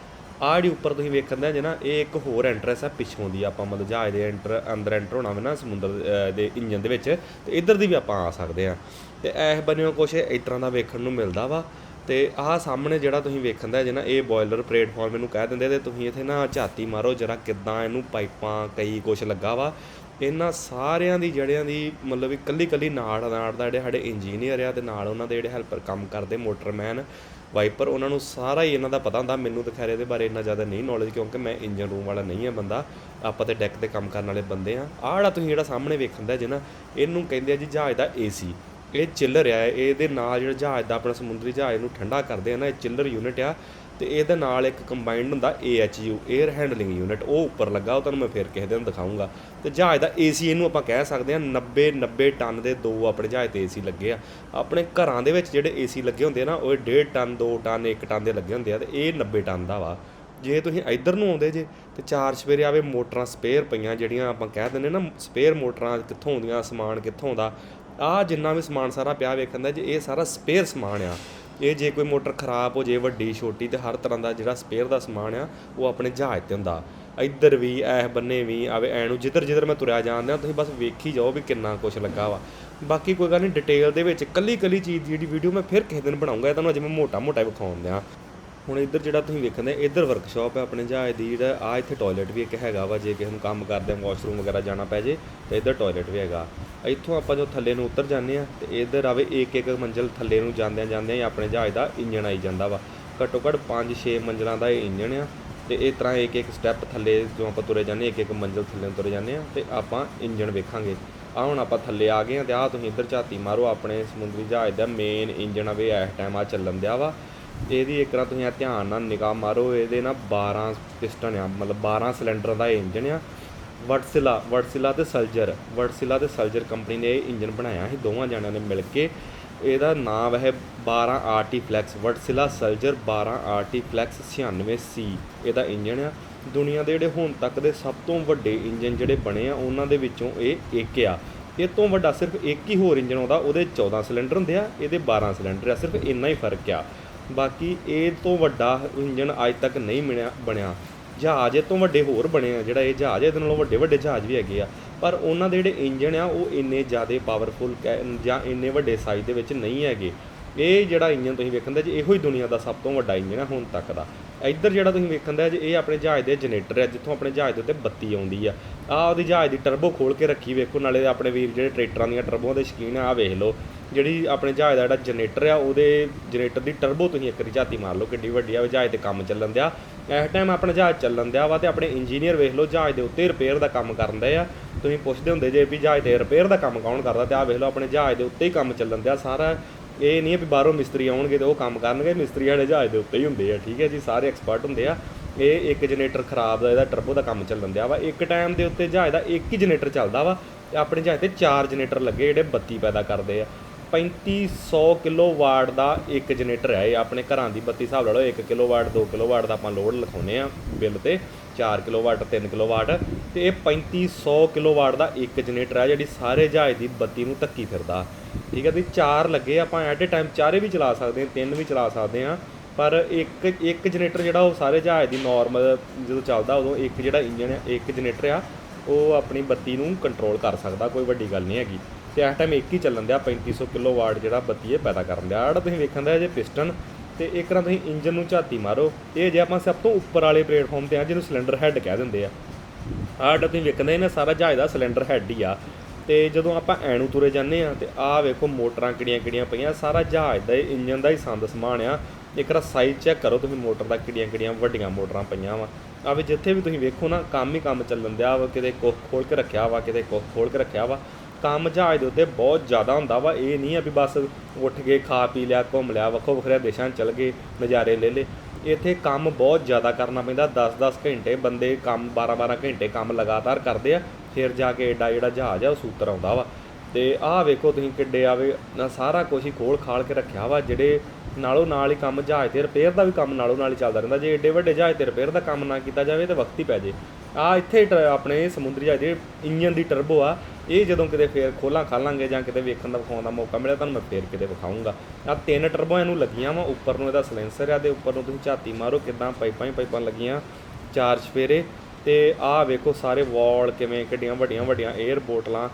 ਆਹ ਜਿਹੜੀ ਉੱਪਰ ਤੁਸੀਂ ਵੇਖਣ ਦੇ ਜੇ ਨਾ, ਇਹ ਇੱਕ ਹੋਰ ਐਂਟਰੈਂਸ ਆ ਪਿੱਛੋਂ ਦੀ ਆਪਾਂ ਮਤਲਬ ਜਹਾਜ਼ ਦੇ ਐਂਟਰ ਅੰਦਰ ਐਂਟਰ ਹੋਣਾ ਵੇ ਨਾ ਸਮੁੰਦਰ ਦੇ ਇੰਜਨ ਦੇ ਵਿੱਚ, ਤੇ ਇੱਧਰ ਦੀ ਵੀ ਆਪਾਂ ਆ ਸਕਦੇ ਆ। ਤੇ ਇਹ ਬੰਨਿਓ ਕੁਝ ਇਸ ਤਰ੍ਹਾਂ ਦਾ ਵੇਖਣ ਨੂੰ ਮਿਲਦਾ ਵਾ। ਤੇ ਆਹ ਸਾਹਮਣੇ ਜਿਹੜਾ ਤੁਸੀਂ ਵੇਖਣ ਦਾ ਜੇ ਨਾ, ਇਹ ਬੋਇਲਰ ਪਲੇਟਫਾਰਮ ਇਹਨੂੰ ਕਹਿ ਦਿੰਦੇ ਤੇ ਤੁਸੀਂ ਇੱਥੇ ਨਾ ਝਾਤੀ ਮਾਰੋ, ਜਰਾ ਕਿੱਦਾਂ ਇਹਨੂੰ ਪਾਈਪਾਂ, ਕਈ ਕੁਝ ਲੱਗਾ ਵਾ। ਇਹਨਾਂ ਸਾਰਿਆਂ ਦੀ ਜੜਿਆਂ ਦੀ ਮਤਲਬ ਇਕੱਲੀ ਇਕੱਲੀ ਨਾੜ ਨਾੜ ਦਾ ਜਿਹੜੇ ਸਾਡੇ ਇੰਜੀਨੀਅਰ ਆ ਤੇ ਨਾਲ ਉਹਨਾਂ ਦੇ ਜਿਹੜੇ ਹੈਲਪਰ ਕੰਮ ਕਰਦੇ, ਮੋਟਰਮੈਨ, ਵਾਈਪਰ, ਉਹਨਾਂ ਨੂੰ ਸਾਰਾ ਹੀ ਇਹਨਾਂ ਦਾ ਪਤਾ ਹੁੰਦਾ, ਮੈਨੂੰ ਤਾਂ ਖੈਰ ਇਹਦੇ ਬਾਰੇ ਇੰਨਾ ਜ਼ਿਆਦਾ ਨਹੀਂ ਨੌਲੇਜ ਕਿਉਂਕਿ ਮੈਂ ਇੰਜਨ ਰੂਮ ਵਾਲਾ ਨਹੀਂ ਆ ਬੰਦਾ, ਆਪਾਂ ਤੇ ਡੈਕ ਤੇ ਕੰਮ ਕਰਨ ਵਾਲੇ ਬੰਦੇ ਆ। ਆਹ ਜਿਹੜਾ ਤੁਸੀਂ ਜਿਹੜਾ ਸਾਹਮਣੇ ਵੇਖਣ ਦਾ ਜੇ ਨਾ, ਇਹਨੂੰ ਕਹਿੰਦੇ ਆ ਜੀ ਜਹਾਜ਼ ਦਾ ਏਸੀ ਇਹ ਚਿੱਲਰ ਆ, ਇਹਦੇ ਨਾਲ ਜਿਹੜਾ ਜਹਾਜ਼ ਦਾ ਆਪਣਾ ਸਮੁੰਦਰੀ ਜਹਾਜ਼ ਨੂੰ ਠੰਡਾ ਕਰਦੇ ਆ ਨਾ, ਇਹ ਚਿੱਲਰ ਯੂਨਿਟ ਆ। ਤੇ ਇਹਦੇ ਨਾਲ ਇੱਕ ਕੰਬਾਈਨਡ ਹੁੰਦਾ AHU 에ਅਰ ਹੈਂਡਲਿੰਗ ਯੂਨਿਟ ਉਹ ਉੱਪਰ ਲੱਗਾ, ਉਹ ਤੁਹਾਨੂੰ ਮੈਂ ਫਿਰ ਕਿਸੇ ਦਿਨ ਦਿਖਾਉਂਗਾ ਤੇ ਜਹਾਜ਼ ਦਾ ਏਸੀ ਇਹਨੂੰ ਆਪਾਂ ਕਹਿ ਸਕਦੇ ਹਾਂ 90 90 ਟਨ ਦੇ ਦੋ ਆਪਣੇ ਜਹਾਜ਼ ਤੇ ਏਸੀ ਲੱਗੇ ਆ। ਆਪਣੇ ਘਰਾਂ ਦੇ ਵਿੱਚ ਜਿਹੜੇ ਏਸੀ ਲੱਗੇ ਹੁੰਦੇ ਆ ਨਾ, ਉਹ 1.5 ਟਨ 2 ਟਨ 1 ਟਨ ਦੇ ਲੱਗੇ ਹੁੰਦੇ ਆ, ਤੇ ਇਹ 90 ਟਨ ਦਾ ਵਾ। ਜੇ ਤੁਸੀਂ ਇੱਧਰ ਨੂੰ ਆਉਂਦੇ ਜੇ, ਤੇ ਚਾਰ ਸਵੇਰੇ ਆਵੇ ਮੋਟਰਾਂ ਸਪੇਅਰ ਪਈਆਂ, ਜਿਹੜੀਆਂ ਆਪਾਂ ਕਹਿ ਦਿੰਦੇ ਨਾ ਸਪੇਅਰ ਮੋਟਰਾਂ ਕਿੱਥੋਂ ਆਉਂਦੀਆਂ, ਸਮਾਨ ਕਿੱਥੋਂ ਆਉਂਦਾ ਆ ਜਿੰਨਾ ਵੀ ਸਮਾਨ ਸਾਰਾ ਪਿਆ ਵੇਖਣ ਦਾ, ਜੇ ਇਹ ਸਾਰਾ ਸਪੇਅਰ ਸਮਾਨ ਆ ਇਹ ਜੇ ਕੋਈ ਮੋਟਰ ਖਰਾਬ ਹੋ ਜੇ, ਵੱਡੀ, ਛੋਟੀ ਤੇ ਹਰ ਤਰ੍ਹਾਂ ਦਾ ਜਿਹੜਾ ਸਪੇਅਰ ਦਾ ਸਮਾਨ ਆ, ਉਹ ਆਪਣੇ ਜਹਾਜ਼ ਤੇ ਹੁੰਦਾ। ਇੱਧਰ ਵੀ ਐਹ ਬੰਨੇ ਵੀ, ਆਵੇ ਐ ਨੂੰ ਜਿੱਧਰ ਜਿੱਧਰ ਮੈਂ ਤੁਰਿਆ ਜਾਂਦਾ ਤੁਸੀਂ ਬਸ ਵੇਖੀ ਜਾਓ ਵੀ ਕਿੰਨਾ ਕੁਝ ਲੱਗਾ ਵਾ। ਬਾਕੀ ਕੋਈ ਗੱਲ ਨਹੀਂ ਡਿਟੇਲ ਦੇ ਵਿੱਚ ਕੱਲੀ ਕੱਲੀ ਚੀਜ਼ ਦੀ ਜਿਹੜੀ ਵੀਡੀਓ ਮੈਂ ਫਿਰ ਕਿਸੇ ਦਿਨ ਬਣਾਉਂਗਾ, ਇਹ ਤੁਹਾਨੂੰ ਅਜੇ ਮੈਂ ਮੋਟਾ ਮੋਟਾ ਵਿਖਾਉਣ ਦਿਆਂ। ਹੁਣ ਇੱਧਰ ਜਿਹੜਾ ਤੁਸੀਂ ਵੇਖਦੇ ਇੱਧਰ ਵਰਕਸ਼ਾਪ ਹੈ ਆਪਣੇ ਜਹਾਜ਼ ਦੀ, ਜਿਹੜਾ ਆ ਇੱਥੇ ਟਾਇਲਟ ਵੀ ਇੱਕ ਹੈਗਾ ਵਾ, ਜੇ ਕਿਸੇ ਨੂੰ ਕੰਮ ਕਰਦੇ ਵਾਸ਼ਰੂਮ ਵਗੈਰਾ ਜਾਣਾ ਪੈ ਜੇ, ਤੇ ਇੱਧਰ ਟਾਇਲਟ ਵੀ ਹੈਗਾ। ਇੱਥੋਂ ਆਪਾਂ ਜੋ ਥੱਲੇ ਨੂੰ ਉਤਰ ਜਾਂਦੇ ਆ, ਤੇ ਇੱਧਰ ਆਵੇ ਇੱਕ ਇੱਕ ਮੰਜ਼ਲ ਥੱਲੇ ਨੂੰ ਜਾਂਦਿਆਂ ਜਾਂਦਿਆਂ ਹੀ ਆਪਣੇ ਜਹਾਜ਼ ਦਾ ਇੰਜਣ ਆਈ ਜਾਂਦਾ ਵਾ। ਘੱਟੋ ਘੱਟ 5-6 ਮੰਜ਼ਲਾਂ ਦਾ ਇਹ ਇੰਜਣ ਆ, ਤੇ ਇਸ ਤਰ੍ਹਾਂ ਇੱਕ ਇੱਕ ਸਟੈਪ ਥੱਲੇ ਜੋ ਆਪਾਂ ਤੁਰੇ ਜਾਂਦੇ ਇੱਕ ਇੱਕ ਮੰਜ਼ਲ ਥੱਲੇ ਨੂੰ ਤੁਰੇ ਜਾਂਦੇ ਆ, ਤੇ ਆਪਾਂ ਇੰਜਣ ਵੇਖਾਂਗੇ। ਆ ਹੁਣ ਆਪਾਂ ਥੱਲੇ ਆ ਗਏ ਆ, ਤੇ ਆ ਤੁਸੀਂ ਇੱਧਰ ਝਾਤੀ ਮਾਰੋ, ਆਪਣੇ ਸਮੁੰਦਰੀ ਜਹਾਜ਼ ਦਾ ਮੇਨ ਇੰਜਣ ਆ ਆਵੇ ਇਸ ਟਾਈਮ ਆ ਚੱਲਣ ਦਿਆ ਵਾ। ਇਹਦੀ ਇੱਕ ਵਾਰ ਤੁਸੀਂ ਆ ਧਿਆਨ ਨਾਲ ਨਿਗਾਹ ਮਾਰੋ, ਇਹਦੇ ਨਾ 12 ਪਿਸਟਨ ਆ, ਮਤਲਬ 12 ਸਿਲੰਡਰ ਦਾ ਇਹ ਇੰਜਨ ਆ। ਵਟਸਿਲਾ ਵਟਸਿਲਾ ਤੇ ਸਲਜਰ ਵਰਟਸਿਲਾ ਤੇ ਸਲਜਰ ਕੰਪਨੀ ਨੇ ਇਹ ਇੰਜਨ ਬਣਾਇਆ ਸੀ, ਦੋਵਾਂ ਜਣਿਆਂ ਨੇ ਮਿਲ ਕੇ। ਇਹਦਾ ਨਾਮ ਹੈ 12 RT flex Wartsila Sulzer 12 RT flex 96C ਇਹਦਾ ਇੰਜਨ ਆ। ਦੁਨੀਆ ਦੇ ਜਿਹੜੇ ਹੁਣ ਤੱਕ ਦੇ ਸਭ ਤੋਂ ਵੱਡੇ ਇੰਜਨ ਜਿਹੜੇ ਬਣੇ ਆ, ਉਹਨਾਂ ਦੇ ਵਿੱਚੋਂ ਇਹ ਇੱਕ ਆ। ਇਹ ਤੋਂ ਵੱਡਾ ਸਿਰਫ ਇੱਕ ਹੀ ਹੋਰ ਇੰਜਨ ਆਉਂਦਾ, ਉਹਦੇ 14 ਸਿਲੰਡਰ ਹੁੰਦੇ ਆ, ਇਹਦੇ 12 ਸਿਲੰਡਰ ਆ, ਸਿਰਫ ਇੰਨਾ ਹੀ ਫ਼ਰਕ ਆ। ਬਾਕੀ ਇਹ ਤੋਂ ਵੱਡਾ ਇੰਜਨ ਅੱਜ ਤੱਕ ਨਹੀਂ ਮਿਲਿਆ ਬਣਿਆ। ਜਹਾਜ਼ ਇਹ ਤੋਂ ਵੱਡੇ ਹੋਰ ਬਣੇ ਆ, ਜਿਹੜਾ ਇਹ ਜਹਾਜ਼ ਇਹਦੇ ਨਾਲੋਂ ਵੱਡੇ ਵੱਡੇ ਜਹਾਜ਼ ਵੀ ਹੈਗੇ ਆ। ਪਰ ਉਹਨਾਂ ਦੇ ਜਿਹੜੇ ਇੰਜਨ ਆ, ਉਹ ਇੰਨੇ ਜ਼ਿਆਦਾ ਪਾਵਰਫੁਲ ਜਾਂ ਇੰਨੇ ਵੱਡੇ ਸਾਈਜ਼ ਦੇ ਵਿੱਚ ਨਹੀਂ ਹੈਗੇ। ਇਹ ਜਿਹੜਾ ਇੰਜਨ ਤੁਸੀਂ ਵੇਖਣ ਦਾ ਜੀ ਇਹੋ ਹੀ ਦੁਨੀਆ ਦਾ ਸਭ ਤੋਂ ਵੱਡਾ ਇੰਜਨ ਆ ਹੁਣ ਤੱਕ ਦਾ। ਇੱਧਰ ਜਿਹੜਾ ਤੁਸੀਂ ਵੇਖਣ ਦਾ ਜੀ ਇਹ ਆਪਣੇ ਜਹਾਜ਼ ਦੇ ਜਨਰੇਟਰ ਹੈ ਜਿੱਥੋਂ ਆਪਣੇ ਜਹਾਜ਼ ਦੇ ਉੱਤੇ ਬੱਤੀ ਆਉਂਦੀ ਆ। ਆਹ ਉਹਦੀ ਜਹਾਜ਼ ਦੀ ਟਰਬੋ ਖੋਲ ਕੇ ਰੱਖੀ ਵੇਖੋ, ਨਾਲੇ ਆਪਣੇ ਵੀਰ ਜਿਹੜੇ ਟਰੈਕਟਰਾਂ ਦੀਆਂ ਟਰਬੋਆਂ ਦੇ ਸ਼ਕੀਨ ਆ, ਆਹ ਵੇਖ ਲਓ। ਜਿਹੜੀ ਆਪਣੇ ਜਹਾਜ਼ ਦਾ ਜਿਹੜਾ ਜਨਰੇਟਰ ਆ, ਉਹਦੇ ਜਨਰੇਟਰ ਦੀ ਟਰਬੋ ਤੁਸੀਂ ਇੱਕ ਵਾਰੀ ਝਾਤੀ ਮਾਰ ਲਓ, ਕਿੱਡੀ ਵੱਡੀ ਆ ਉਹ ਜਹਾਜ਼ ਤੇ ਕੰਮ ਚੱਲਣ ਦਿਆ। ਇਸ ਟਾਈਮ ਆਪਣਾ ਜਹਾਜ਼ ਚੱਲਣ ਦਿਆ ਵਾ ਤੇ ਆਪਣੇ ਇੰਜੀਨੀਅਰ ਵੇਖ ਲਓ, ਜਹਾਜ਼ ਦੇ ਉੱਤੇ ਰਿਪੇਅਰ ਦਾ ਕੰਮ ਕਰਨ ਦੇ ਆ। ਤੁਸੀਂ ਪੁੱਛਦੇ ਹੁੰਦੇ ਜੇ ਵੀ ਜਹਾਜ਼ ਤੇ ਰਿਪੇਅਰ ਦਾ ਕੰਮ ਕੌਣ ਕਰਦਾ, ਤੇ ਆਹ ਵੇਖ ਲਓ ਆਪਣੇ ਜਹਾਜ਼ ਦੇ ਉੱਤੇ ਹੀ ਕੰਮ ਚੱਲਣ ਦਿਆ। ਸਾਰਾ ਇਹ ਨਹੀਂ ਹੈ ਵੀ ਬਾਹਰੋਂ ਮਿਸਤਰੀ ਆਉਣਗੇ ਤੇ ਉਹ ਕੰਮ ਕਰਨਗੇ, ਮਿਸਤਰੀ ਵਾਲੇ ਜਹਾਜ਼ ਦੇ ਉੱਤੇ ਹੀ ਹੁੰਦੇ ਆ, ਠੀਕ ਹੈ ਜੀ, ਸਾਰੇ ਐਕਸਪਰਟ ਹੁੰਦੇ ਆ। ਇਹ ਇੱਕ ਜਨਰੇਟਰ ਖਰਾਬ ਦਾ, ਇਹਦਾ ਟਰਬੋ ਦਾ ਕੰਮ ਚੱਲਣ ਦਿਆ ਵਾ। ਇੱਕ ਟਾਈਮ ਦੇ ਉੱਤੇ ਜਹਾਜ਼ ਦਾ ਇੱਕ ਹੀ ਜਨਰੇਟਰ ਚੱਲਦਾ ਵਾ, ਤੇ ਆਪਣੇ ਜਹਾਜ਼ ਤੇ ਚਾਰ ਜਨਰੇਟਰ ਲੱਗੇ ਜਿਹੜੇ ਬੱਤੀ ਪੈਦਾ ਕਰਦੇ ਆ। 3500 ਕਿਲੋਵਾਟ ਦਾ ਇੱਕ ਜਨਰੇਟਰ ਹੈ। ਇਹ ਆਪਣੇ ਘਰਾਂ ਦੀ ਬੱਤੀ ਹਿਸਾਬ ਲਾ ਲਓ 1 ਕਿਲੋਵਾਟ 2 ਕਿਲੋਵਾਟ ਦਾ ਆਪਾਂ ਲੋਡ ਲਿਖਾਉਨੇ ਆ ਬਿੱਲ ਤੇ 4 ਕਿਲੋਵਾਟ 3 ਕਿਲੋਵਾਟ। ਤੇ ਇਹ 3500 ਕਿਲੋਵਾਟ ਦਾ ਇੱਕ ਜਨਰੇਟਰ ਹੈ, ਜਿਹੜੀ ਸਾਰੇ ਜਹਾਜ਼ ਦੀ ਬੱਤੀ ਨੂੰ ਧੱਕੀ ਫਿਰਦਾ। ਠੀਕ ਹੈ ਵੀ ਚਾਰ ਲੱਗੇ ਆਪਾਂ ਐਟ ਅ ਟਾਈਮ ਚਾਰੇ ਵੀ ਚਲਾ ਸਕਦੇ ਹਾਂ, ਤਿੰਨ ਵੀ ਚਲਾ ਸਕਦੇ ਹਾਂ। ਪਰ ਇੱਕ ਇੱਕ ਜਨਰੇਟਰ ਜਿਹੜਾ ਉਹ ਸਾਰੇ ਜਹਾਜ਼ ਦੀ ਨਾਰਮਲ ਜਦੋਂ ਚੱਲਦਾ ਉਦੋਂ ਇੱਕ ਜਿਹੜਾ ਇੰਜਨ ਆ ਇੱਕ ਜਨਰੇਟਰ ਆ, ਉਹ ਆਪਣੀ ਬੱਤੀ ਨੂੰ ਕੰਟਰੋਲ ਕਰ ਸਕਦਾ, ਕੋਈ ਵੱਡੀ ਗੱਲ ਨਹੀਂ ਹੈਗੀ। ਤੇ ਇਸ ਟਾਈਮ ਇੱਕ ਹੀ ਚੱਲਣ ਦਿਆ 3500 ਕਿਲੋਵਾਟ ਜਿਹੜਾ ਬੱਤੀ ਇਹ ਪੈਦਾ ਕਰਨ ਦਿਆ। ਆੜਾ ਤੁਸੀਂ ਵੇਖਣ ਦਾ ਜੇ ਪਿਸਟਨ ਤੇ ਇੱਕ ਤਰ੍ਹਾਂ ਤੁਸੀਂ ਇੰਜਨ ਨੂੰ ਝਾਤੀ ਮਾਰੋ। ਇਹ ਜੇ ਆਪਾਂ ਸਭ ਤੋਂ ਉੱਪਰ ਵਾਲੇ ਪਲੇਟਫਾਰਮ ਤੇ ਆ, ਜਿਹਨੂੰ ਸਿਲੰਡਰ ਹੈੱਡ ਕਹਿ ਦਿੰਦੇ ਆ। ਆਹ ਜਿਹੜਾ ਤੁਸੀਂ ਵੇਖਦੇ ਨੇ ਸਾਰਾ ਜਹਾਜ਼ ਦਾ ਸਿਲੰਡਰ ਹੈੱਡ ਹੀ ਆ। ਤੇ ਜਦੋਂ ਆਪਾਂ ਐਨੂੰ ਤੁਰੇ ਜਾਂਦੇ ਆ, ਤੇ ਆਹ ਵੇਖੋ ਮੋਟਰਾਂ ਕਿਹੜੀਆਂ ਕਿਹੜੀਆਂ ਪਈਆਂ। ਸਾਰਾ ਜਹਾਜ਼ ਦਾ ਇੰਜਨ ਦਾ ਹੀ ਸੰਦ ਸਮਾਨ ਆ। ਇੱਕ ਰਾ ਸਾਈਜ਼ ਚੈੱਕ ਕਰੋ ਤੁਸੀਂ ਮੋਟਰ ਦਾ ਕਿਹੜੀਆਂ ਕਿਹੜੀਆਂ ਵੱਡੀਆਂ ਮੋਟਰਾਂ ਪਈਆਂ ਵਾ। ਆ ਵੀ ਜਿੱਥੇ ਵੀ ਤੁਸੀਂ ਵੇਖੋ ਨਾ, ਕੰਮ ਹੀ ਕੰਮ ਚੱਲਣ ਦਿਆ ਵਾ। ਕਿਤੇ ਕੁੱਖ ਖੋਲ ਕੇ ਰੱਖਿਆ ਵਾ, ਕਿਤੇ ਕੁੱਖ ਖੋਲ ਕੇ ਰੱਖਿਆ ਵਾ। ਕੰਮ ਜਹਾਜ਼ ਦੇ ਉੱਤੇ ਬਹੁਤ ਜ਼ਿਆਦਾ ਹੁੰਦਾ ਵਾ, ਇਹ ਨਹੀਂ ਆ ਵੀ ਬਸ ਉੱਠ ਕੇ ਖਾ ਪੀ ਲਿਆ, ਘੁੰਮ ਲਿਆ, ਵੱਖੋ ਵੱਖਰੇ ਦੇਸ਼ਾਂ 'ਚ ਚਲ ਗਏ, ਨਜ਼ਾਰੇ ਲੈ ਲੇ ਇੱਥੇ ਕੰਮ ਬਹੁਤ ਜ਼ਿਆਦਾ ਕਰਨਾ ਪੈਂਦਾ 10-10 ਘੰਟੇ ਬੰਦੇ ਕੰਮ 12-12 ਘੰਟੇ ਕੰਮ ਲਗਾਤਾਰ ਕਰਦੇ ਆ, ਫਿਰ ਜਾ ਕੇ ਏਡਾ ਜਿਹੜਾ ਜਹਾਜ਼ ਆ, ਉਹ ਸੂਤਰ ਆਉਂਦਾ ਵਾ। ਤੇ ਆਹ ਵੇਖੋ ਤੁਸੀਂ ਕਿੱਡੇ ਆਵੇ ਸਾਰਾ ਕੁਝ ਹੀ ਖੋਲ ਖਾਲ ਕੇ ਰੱਖਿਆ ਵਾ, ਜਿਹੜੇ ਨਾਲੋਂ ਨਾਲ ਹੀ ਕੰਮ ਜਹਾਜ਼ ਤੇ ਰਿਪੇਅਰ ਦਾ ਵੀ ਕੰਮ ਨਾਲੋਂ ਨਾਲ ਹੀ ਚੱਲਦਾ ਰਹਿੰਦਾ। ਜੇ ਏਡੇ ਵੱਡੇ ਜਹਾਜ਼ ਤੇ ਰਿਪੇਅਰ ਦਾ ਕੰਮ ਨਾ ਕੀਤਾ ਜਾਵੇ ਤੇ ਵਕਤ ਹੀ ਪੈ ਜੇ। ਆ ਇੱਥੇ ਟ- ਆਪਣੇ ਸਮੁੰਦਰੀ ਜਹਾਜ਼ ਦੇ ਇੰਜਨ ਦੀ ਟਰਬੋ ਆ ਇਹ ਜਦੋਂ ਕਿਤੇ ਫੇਰ ਖੋਲਾਂ ਖਾਲਾਂਗੇ ਜਾਂ ਕਿਤੇ ਵੇਖਣ ਦਾ ਵਿਖਾਉਣ ਦਾ ਮੌਕਾ ਮਿਲਿਆ, ਤੁਹਾਨੂੰ ਮੈਂ ਫੇਰ ਕਿਤੇ ਵਿਖਾਉਂਗਾ ਆ ਤਿੰਨ ਟਰਬੋ ਇਹਨੂੰ ਲੱਗੀਆਂ ਵਾ, ਉੱਪਰ ਨੂੰ ਇਹਦਾ ਸਲੈਂਸਰ ਆ ਦੇ ਉੱਪਰ ਨੂੰ ਤੁਸੀਂ ਝਾਤੀ ਮਾਰੋ, ਕਿਦਾਂ ਪਾਈਪਾਂ ਹੀ ਪਾਈਪਾਂ ਲੱਗੀਆਂ, ਚਾਰ ਸਪੇਰੇ ਤੇ ਆਹ ਵੇਖੋ ਸਾਰੇ ਵਾਲ ਕਿਵੇਂ, ਕਿੱਡੀਆਂ ਵੱਡੀਆਂ ਵੱਡੀਆਂ 에ਅਰ ਬੋਟਲਾਂ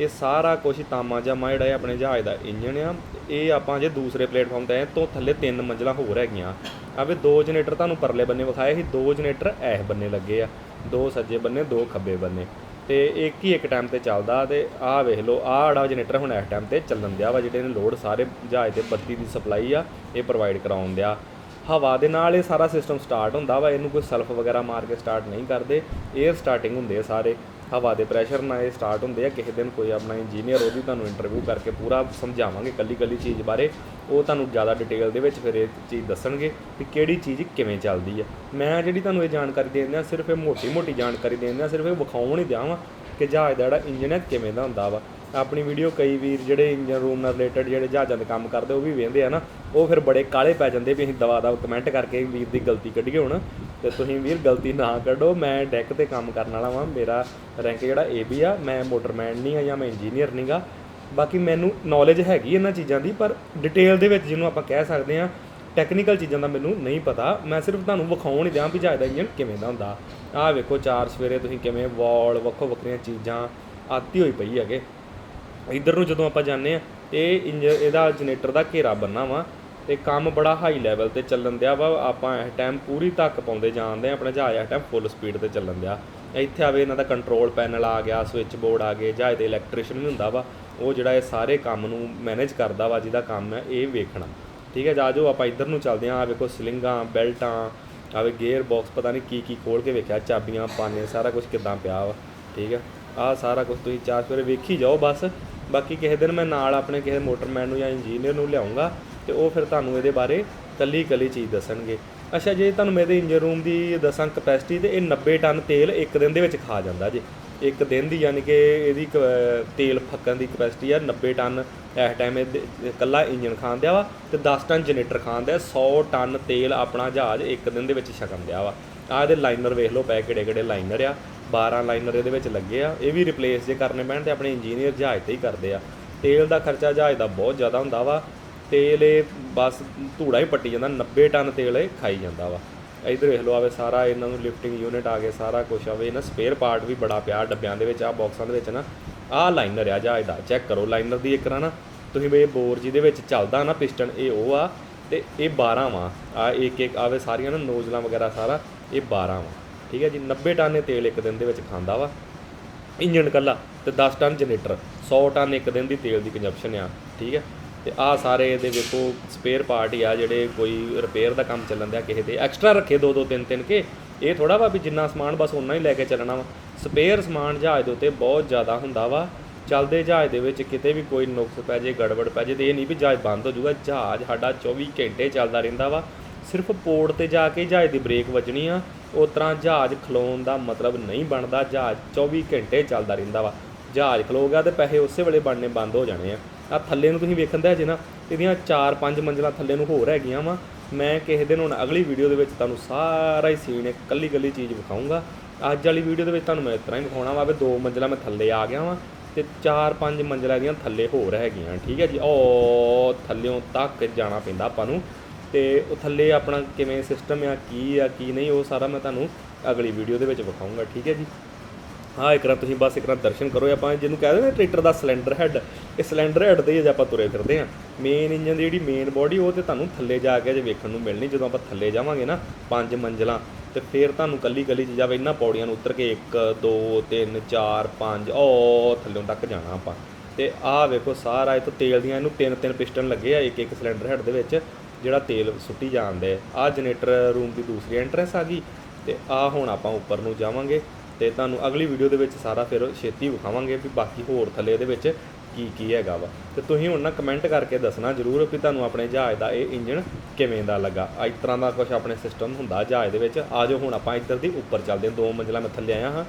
ਇਹ ਸਾਰਾ ਕੁਝ ਤਾਮਾ ਜਾਮਾ ਜਿਹੜਾ ਹੈ ਆਪਣੇ ਜਹਾਜ਼ ਦਾ ਇੰਜਨ ਆ। ਇਹ ਆਪਾਂ ਜੇ ਦੂਸਰੇ ਪਲੇਟਫਾਰਮ ਤੇ ਆਏ ਤੋਂ ਥੱਲੇ ਤਿੰਨ ਮੰਜ਼ਲਾਂ ਹੋਰ ਹੈਗੀਆਂ। ਆ ਵੀ ਦੋ ਜਨਰੇਟਰ ਤੁਹਾਨੂੰ ਪਰਲੇ ਬੰਨੇ ਵਿਖਾਏ ਸੀ, ਦੋ ਜਨਰੇਟਰ ਇਸ ਬੰਨੇ ਲੱਗੇ ਆ। ਦੋ ਸੱਜੇ ਬੰਨੇ, ਦੋ ਖੱਬੇ ਬੰਨੇ। ਤੇ ਇੱਕ ਹੀ ਇੱਕ ਟਾਈਮ ਤੇ ਚੱਲਦਾ ਤੇ ਆਹ ਵੇਖ ਲਓ, ਆਹ ਜਿਹੜਾ ਜਨਰੇਟਰ ਹੁਣ ਇਸ ਟਾਈਮ ਤੇ ਚੱਲਣ ਦਿਆ ਵਾ, ਜਿਹੜੇ ਨੇ ਲੋਡ ਸਾਰੇ ਜਹਾਜ਼ ਤੇ ਬੱਤੀ ਦੀ ਸਪਲਾਈ ਆ, ਇਹ ਪ੍ਰੋਵਾਈਡ ਕਰਾਉਣ ਦਿਆ। ਹਵਾ ਦੇ ਨਾਲ ਇਹ ਸਾਰਾ ਸਿਸਟਮ ਸਟਾਰਟ ਹੁੰਦਾ ਵਾ, ਇਹਨੂੰ ਕੋਈ ਸਲਫ ਵਗੈਰਾ ਮਾਰ ਕੇ ਸਟਾਰਟ ਨਹੀਂ ਕਰਦੇ 에ਅਰ ਸਟਾਰਟਿੰਗ ਹੁੰਦੇ ਆ ਸਾਰੇ। ਹਵਾ ਦੇ ਪ੍ਰੈਸ਼ਰ ਨਾਲ ਇਹ ਸਟਾਰਟ ਹੁੰਦੇ ਆ। ਕਿਸੇ ਦਿਨ ਕੋਈ ਆਪਣਾ ਇੰਜੀਨੀਅਰ ਉਹਦੀ ਤੁਹਾਨੂੰ ਇੰਟਰਵਿਊ ਕਰਕੇ ਪੂਰਾ ਸਮਝਾਵਾਂਗੇ ਕੱਲੀ ਕੱਲੀ ਚੀਜ਼ ਬਾਰੇ। ਉਹ ਤੁਹਾਨੂੰ ਜ਼ਿਆਦਾ ਡਿਟੇਲ ਦੇ ਵਿੱਚ ਫਿਰ ਇਹ ਚੀਜ਼ ਦੱਸਣਗੇ ਕਿ ਕਿਹੜੀ ਚੀਜ਼ ਕਿਵੇਂ ਚੱਲਦੀ ਆ। ਮੈਂ ਜਿਹੜੀ ਤੁਹਾਨੂੰ ਇਹ ਜਾਣਕਾਰੀ ਦੇ ਦਿੰਦਾ ਸਿਰਫ ਇਹ ਮੋਟੀ ਮੋਟੀ ਜਾਣਕਾਰੀ ਦੇ ਦਿੰਦਾ ਸਿਰਫ ਇਹ ਵਿਖਾਉਣ ਹੀ ਦਿਆਂ ਵਾਂ ਕਿ ਜਹਾਜ਼ ਦਾ ਜਿਹੜਾ ਇੰਜਨ ਹੈ ਕਿਵੇਂ ਦਾ ਹੁੰਦਾ ਵਾ। ਆਪਣੀ ਵੀਡੀਓ ਕਈ ਵੀਰ ਜਿਹੜੇ ਇੰਜਨ ਰੂਮ ਨਾਲ ਰਿਲੇਟਡ ਜਿਹੜੇ ਜਹਾਜ਼ਾਂ ਦੇ ਕੰਮ ਕਰਦੇ, ਉਹ ਵੀ ਵੇਖਦੇ ਆ ਨਾ। ਉਹ ਫਿਰ ਬੜੇ ਕਾਲੇ ਪੈ ਜਾਂਦੇ ਵੀ ਅਸੀਂ ਦਵਾ ਦਾ ਕਮੈਂਟ ਕਰਕੇ ਵੀਰ ਦੀ ਗਲਤੀ ਕੱਢੀਏ ਹੁਣ। ਤੇ ਤੁਸੀਂ ਵੀਰ ਗਲਤੀ ਨਾ ਕੱਢੋ, ਮੈਂ ਡੈਕ ਤੇ ਕੰਮ ਕਰਨ ਵਾਲਾ ਵਾਂ, ਮੇਰਾ ਰੈਂਕ ਜਿਹੜਾ ਏ ਬੀ ਆ, ਮੈਂ ਮੋਟਰਮੈਨ ਨਹੀਂ ਆ ਜਾਂ ਮੈਂ ਇੰਜੀਨੀਅਰ ਨਹੀਂਗਾ ਬਾਕੀ ਮੈਨੂੰ ਨੌਲੇਜ ਹੈਗੀ ਇਹਨਾਂ ਚੀਜ਼ਾਂ ਦੀ, ਪਰ ਡਿਟੇਲ ਦੇ ਵਿੱਚ ਜਿਹਨੂੰ ਆਪਾਂ ਕਹਿ ਸਕਦੇ ਆ ਟੈਕਨੀਕਲ ਚੀਜ਼ਾਂ ਦਾ ਮੈਨੂੰ ਨਹੀਂ ਪਤਾ। ਮੈਂ ਸਿਰਫ ਤੁਹਾਨੂੰ ਵਿਖਾਉਣ ਹੀ ਦਿਆਂ ਵੀ ਜਹਾਜ਼ ਦਾ ਇੰਜਨ ਕਿਵੇਂ ਦਾ ਹੁੰਦਾ। ਆਹ ਵੇਖੋ ਚਾਰ ਸਵੇਰੇ ਤੁਸੀਂ ਕਿਵੇਂ ਵਾਲ ਵੱਖੋ ਵੱਖਰੀਆਂ ਚੀਜ਼ਾਂ ਆਤੀ ਹੋਈ ਪਈ ਹੈਗੇ। ਇੱਧਰ ਨੂੰ ਜਦੋਂ ਆਪਾਂ ਜਾਂਦੇ ਆ ਇਹ ਇੰਜ ਇਹਦਾ ਜਨਰੇਟਰ ਦਾ ਘੇਰਾ ਬੰਨਾ ਵਾ। ਤੇ ਕੰਮ ਬੜਾ ਹਾਈ ਲੈਵਲ ਤੇ ਚੱਲਣ ਦਿਆ ਵਾ। ਆਪਾਂ ਇਸ ਟਾਈਮ ਪੂਰੀ ਤੱਕ ਪਾਉਂਦੇ ਜਾਂਦੇ ਆ ਆਪਣਾ ਜਹਾਜ਼ ਇਸ ਟਾਈਮ ਫੁੱਲ ਸਪੀਡ ਤੇ ਚੱਲਣ ਦਿਆ। ਇੱਥੇ ਆਵੇ ਇਹਨਾਂ ਦਾ ਕੰਟਰੋਲ ਪੈਨਲ ਆ ਗਿਆ ਸਵਿਚ ਬੋਰਡ ਆ ਗਏ, ਜਹਾਜ਼ ਦੇ ਇਲੈਕਟ੍ਰੀਸ਼ੀਅਨ ਵੀ ਹੁੰਦਾ ਵਾ। ਉਹ ਜਿਹੜਾ ਇਹ ਸਾਰੇ ਕੰਮ ਨੂੰ ਮੈਨੇਜ ਕਰਦਾ ਵਾ, ਜਿਹਦਾ ਕੰਮ ਹੈ ਇਹ ਵੇਖਣਾ। ਠੀਕ ਹੈ, ਜਾ ਜੋ ਆਪਾਂ ਇੱਧਰ ਨੂੰ ਚੱਲਦੇ ਆ ਆ ਵੇਖੋ ਸਲਿੰਗਾਂ, ਬੈਲਟਾਂ ਆਵੇ ਗੇਅਰ ਬਾਕਸ ਪਤਾ ਨਹੀਂ ਕੀ ਕੀ ਖੋਲ ਕੇ ਵੇਖਿਆ, ਚਾਬੀਆਂ ਪਾਨੇ ਸਾਰਾ ਕੁਝ ਕਿਦਾਂ ਪਿਆ ਵਾ। ਠੀਕ ਹੈ, ਆਹ ਸਾਰਾ ਕੁਝ ਤੁਸੀਂ ਚਾਰ ਸਵੇਰੇ ਵੇਖੀ ਜਾਓ ਬਸ। ਬਾਕੀ ਕਿਸੇ ਦਿਨ ਮੈਂ ਨਾਲ ਆਪਣੇ ਕਿਸੇ ਮੋਟਰਮੈਨ ਨੂੰ ਜਾਂ ਇੰਜੀਨੀਅਰ ਨੂੰ ਲਿਆਉਂਗਾ। ਤੇ ਉਹ ਫਿਰ ਤੁਹਾਨੂੰ ਇਹਦੇ ਬਾਰੇ ਕੱਲੀ ਕੱਲੀ ਚੀਜ਼ ਦੱਸਣਗੇ। ਅੱਛਾ ਜੇ ਤੁਹਾਨੂੰ ਮੇਰੇ ਇੰਜਨ ਰੂਮ ਦੀ ਦੱਸਾਂ ਕਪੈਸਿਟੀ ਤੇ ਇਹ 90 ਟਨ ਤੇਲ ਇੱਕ ਦਿਨ ਦੇ ਵਿੱਚ ਖਾ ਜਾਂਦਾ ਜੀ। ਇੱਕ ਦਿਨ ਦੀ ਯਾਨੀ ਕਿ ਇਹਦੀ ਕ- ਤੇਲ ਫੱਕਣ ਦੀ ਕਪੈਸਿਟੀ ਆ 90 ਟਨ ਇਸ ਟਾਈਮ ਇਹ ਇਕੱਲਾ ਇੰਜਨ ਖਾਣ ਦਿਆ ਵਾ ਤੇ 10 ਟਨ ਜਨਰੇਟਰ ਖਾਣ ਦਿਆ 100 ਟਨ ਤੇਲ ਆਪਣਾ ਜਹਾਜ਼ ਇੱਕ ਦਿਨ ਦੇ ਵਿੱਚ ਛਕਣ ਦਿਆ ਵਾ। ਆ ਇਹਦੇ ਲਾਈਨਰ ਵੇਖ ਲਓ ਪੈ ਕਿਹੜੇ ਕਿਹੜੇ ਲਾਈਨਰ ਆ 12 ਲਾਈਨਰ ਇਹਦੇ ਵਿੱਚ ਲੱਗੇ ਆ। ਇਹ ਵੀ ਰਿਪਲੇਸ ਜੇ ਕਰਨੇ ਪੈਣ ਤੇ ਆਪਣੇ ਇੰਜੀਨੀਅਰ ਜਹਾਜ਼ ਤੇ ਹੀ ਕਰਦੇ ਆ। ਤੇਲ ਦਾ ਖਰਚਾ ਜਹਾਜ਼ ਦਾ ਬਹੁਤ ਜ਼ਿਆਦਾ ਹੁੰਦਾ ਵਾ। ਤੇਲ ਇਹ ਬਸ ਧੂੜਾ ਹੀ ਪੱਟੀ ਜਾਂਦਾ 90 ਟਨ ਤੇਲ ਇਹ ਖਾਈ ਜਾਂਦਾ ਵਾ। ਇਧਰ ਵੇਖ ਲਓ ਆਵੇ ਸਾਰਾ ਇਹਨਾਂ ਨੂੰ ਲਿਫਟਿੰਗ ਯੂਨਿਟ ਆ ਗਏ, ਸਾਰਾ ਕੁਝ ਆਵੇ ਇਹਨਾਂ ਸਪੇਅਰ ਪਾਰਟ ਵੀ ਬੜਾ ਪਿਆ ਡੱਬਿਆਂ ਦੇ ਵਿੱਚ ਆ ਬਾਕਸਾਂ ਦੇ ਵਿੱਚ ਨਾ, ਆਹ ਲਾਈਨਰ ਆ ਜਹਾਜ਼ ਦਾ ਚੈੱਕ ਕਰੋ ਲਾਈਨਰ ਦੀ ਇੱਕ ਨਾ, ਤੁਸੀਂ ਵੀ ਬੋਰ ਜਿਹਦੇ ਵਿੱਚ ਚੱਲਦਾ ਨਾ ਪਿਸਟਨ ਇਹ ਉਹ ਆ ਤੇ ਇਹ 12 ਵਾ ਆ ਇੱਕ ਇੱਕ ਆਵੇ ਸਾਰੀਆਂ ਨਾ ਨੋਜ਼ਲਾਂ ਵਗੈਰਾ ਸਾਰਾ, ਇਹ 12 ਵਾ। ਠੀਕ ਹੈ ਜੀ 90 ਟਨ ਇਹ ਤੇਲ ਇੱਕ ਦਿਨ ਦੇ ਵਿੱਚ ਖਾਂਦਾ ਵਾ। ਇੰਜਨ ਕੱਲਾ ਤੇ 10 ਟਨ ਜਨਰੇਟਰ 100 ਟਨ ਇੱਕ ਦਿਨ ਦੀ ਤੇਲ ਦੀ ਕੰਜਪਸ਼ਨ ਆ, ਠੀਕ ਹੈ। ਤੇ ਆ ਸਾਰੇ ਇਹਦੇ ਵੇਖੋ ਸਪੇਅਰ ਪਾਰਟ ਹੀ ਆ ਜਿਹੜੇ ਕੋਈ ਰਿਪੇਅਰ ਦਾ ਕੰਮ ਚੱਲਣ ਦਿਆ ਕਿਸੇ ਦੇ ਐਕਸਟਰਾ ਰੱਖੇ ਦੋ ਦੋ, ਤਿੰਨ ਤਿੰਨ ਕੇ। ਇਹ ਥੋੜਾ ਵਾ ਵੀ ਜਿੰਨਾ ਸਮਾਨ ਬਸ ਉਨਾ ਹੀ ਲੈ ਕੇ ਚੱਲਣਾ ਵਾ। ਸਪੇਅਰ ਸਮਾਨ ਜਹਾਜ਼ ਦੇ ਉੱਤੇ ਬਹੁਤ ਜ਼ਿਆਦਾ ਹੁੰਦਾ ਵਾ। ਚੱਲਦੇ ਜਹਾਜ਼ ਦੇ ਵਿੱਚ ਕਿਤੇ ਵੀ ਕੋਈ ਨੁਕਸ ਪੈ ਜੇ, ਗੜਬੜ ਪੈ ਜੇ, ਤੇ ਇਹ ਨਹੀਂ ਵੀ ਜਹਾਜ਼ ਬੰਦ ਹੋ ਜਾਊਗਾ। ਜਹਾਜ਼ ਸਾਡਾ 24 ਘੰਟੇ ਚੱਲਦਾ ਰਹਿੰਦਾ ਵਾ। ਸਿਰਫ ਪੋਰਟ ਤੇ ਜਾ ਕੇ ਜਹਾਜ਼ ਦੀ ਬ੍ਰੇਕ ਵੱਜਣੀ ਆ। ਉਸ ਤਰ੍ਹਾਂ ਜਹਾਜ਼ ਖਲੋਣ ਦਾ ਮਤਲਬ ਨਹੀਂ ਬਣਦਾ। ਜਹਾਜ਼ 24 ਘੰਟੇ ਚੱਲਦਾ ਰਹਿੰਦਾ ਵਾ। ਜਹਾਜ਼ ਖਲੋਗਾ ਗਿਆ ਤੇ ਪੈਸੇ ਉਸੇ ਵੇਲੇ ਬਣਨੇ ਬੰਦ ਹੋ ਜਾਣੇ ਆ। ਆ ਥੱਲੇ ਨੂੰ ਤੁਸੀਂ ਵੇਖਣ ਦਾ ਜੇ ਨਾ, ਇਹਦੀਆਂ 4-5 ਮੰਜ਼ਲਾਂ ਥੱਲੇ ਨੂੰ ਹੋਰ ਹੈਗੀਆਂ ਵਾ। ਮੈਂ ਕਿਸੇ ਦਿਨ ਹੁਣ ਅਗਲੀ ਵੀਡੀਓ ਦੇ ਵਿੱਚ ਤੁਹਾਨੂੰ ਸਾਰਾ ਹੀ ਸੀਨ ਇੱਕ ਕੱਲੀ ਕੱਲੀ ਚੀਜ਼ ਵਿਖਾਉਂਗਾ ਅੱਜ ਵਾਲੀ ਵੀਡੀਓ ਦੇ ਵਿੱਚ ਤੁਹਾਨੂੰ ਮੈਂ ਇਸ ਤਰ੍ਹਾਂ ਹੀ ਵਿਖਾਉਣਾ ਵਾ ਵੀ ਦੋ ਮੰਜ਼ਲਾਂ ਮੈਂ ਥੱਲੇ ਆ ਗਿਆ ਵਾਂ ਤੇ 4-5 ਮੰਜ਼ਲਾਂ ਦੀਆਂ ਥੱਲੇ ਹੋਰ ਹੈਗੀਆਂ। ਠੀਕ ਹੈ ਜੀ? ਉਹ ਥੱਲਿਓਂ ਤੱਕ ਜਾਣਾ ਪੈਂਦਾ ਆਪਾਂ ਨੂੰ। ਤੇ ਉਹ ਥੱਲੇ ਆਪਣਾ ਕਿਵੇਂ ਸਿਸਟਮ ਆ, ਕੀ ਆ, ਕੀ ਨਹੀਂ, ਉਹ ਸਾਰਾ ਮੈਂ ਤੁਹਾਨੂੰ ਅਗਲੀ ਵੀਡੀਓ ਦੇ ਵਿੱਚ ਵਿਖਾਉਂਗਾ ਠੀਕ ਹੈ ਜੀ? ਹਾਂ, ਇੱਕ ਵਾਰ ਤੁਸੀਂ ਬਸ ਇੱਕ ਵਾਰ ਦਰਸ਼ਨ ਕਰੋ, ਆਪਾਂ ਜਿਹਨੂੰ ਕਹਿੰਦੇ ਨੇ ਟਰੈਕਟਰ ਦਾ ਸਿਲੰਡਰ ਹੈਡ, ਇਹ ਸਿਲੰਡਰ ਹੈਡ ਤੇ ਜੇ ਆਪਾਂ ਤੁਰੇ ਫਿਰਦੇ ਆ। ਮੇਨ ਇੰਜਨ ਦੀ ਜਿਹੜੀ ਮੇਨ ਬੋਡੀ ਉਹ ਤੇ ਤੁਹਾਨੂੰ ਥੱਲੇ ਜਾ ਕੇ ਜੇ ਵੇਖਣ ਨੂੰ ਮਿਲਣੀ, ਜਦੋਂ ਆਪਾਂ ਥੱਲੇ ਜਾਵਾਂਗੇ ਨਾ, ਪੰਜ ਮੰਜ਼ਲਾਂ, ਤੇ ਫਿਰ ਤੁਹਾਨੂੰ ਕੱਲੀ ਕੱਲੀ 'ਚ ਜਾਵੇ ਇਹਨਾਂ ਪੌੜੀਆਂ ਨੂੰ ਉਤਰ ਕੇ 1 2 3 4 5 ਉਹ ਥੱਲੋਂ ਤੱਕ ਜਾਣਾ ਆਪਾਂ। ਤੇ ਆਹ ਵੇਖੋ ਸਾਰਾ ਇਹ ਤੋਂ ਤੇਲ ਦੀਆਂ ਇਹਨੂੰ ਤਿੰਨ ਤਿੰਨ ਪਿਸਟਨ ਲੱਗੇ ਆ ਇੱਕ ਇੱਕ ਸਿਲੰਡਰ ਹੈਡ ਦੇ ਵਿੱਚ, ਜਿਹੜਾ ਤੇਲ ਸੁੱਟੀ ਜਾਂਦੇ ਆ ਜਨਰੇਟਰ ਰੂਮ ਦੀ ਦੂਸਰੀ ਐਂਟਰੈਂਸ ਆ ਗਈ, ਤੇ ਆ ਹੁਣ ਆਪਾਂ ਉੱਪਰ ਨੂੰ ਜਾਵਾਂਗੇ। ਤੇ ਤੁਹਾਨੂੰ ਅਗਲੀ ਵੀਡੀਓ ਦੇ ਵਿੱਚ ਸਾਰਾ ਫਿਰ ਛੇਤੀ ਵਿਖਾਵਾਂਗੇ ਵੀ ਬਾਕੀ ਹੋਰ ਥੱਲੇ ਇਹਦੇ ਵਿੱਚ ਕੀ ਕੀ ਹੈਗਾ ਵਾ। ਤੇ ਤੁਸੀਂ ਹੁਣ ਨਾ ਕਮੈਂਟ ਕਰਕੇ ਦੱਸਣਾ ਜਰੂਰ ਵੀ ਤੁਹਾਨੂੰ ਆਪਣੇ ਜਹਾਜ਼ ਦਾ ਇਹ ਇੰਜਨ ਕਿਵੇਂ ਦਾ ਲੱਗਾ। ਇਸ ਤਰ੍ਹਾਂ ਦਾ ਕੁਝ ਆਪਣੇ ਸਿਸਟਮ ਹੁੰਦਾ ਜਹਾਜ਼ ਦੇ ਵਿੱਚ। ਆਜੋ ਹੁਣ ਆਪਾਂ ਇੱਧਰ ਦੀ ਉੱਪਰ ਚੱਲਦੇ ਹਾਂ। ਦੋ ਮੰਜ਼ਲਾਂ ਮੈਂ ਥੱਲੇ ਆਇਆ ਹਾਂ।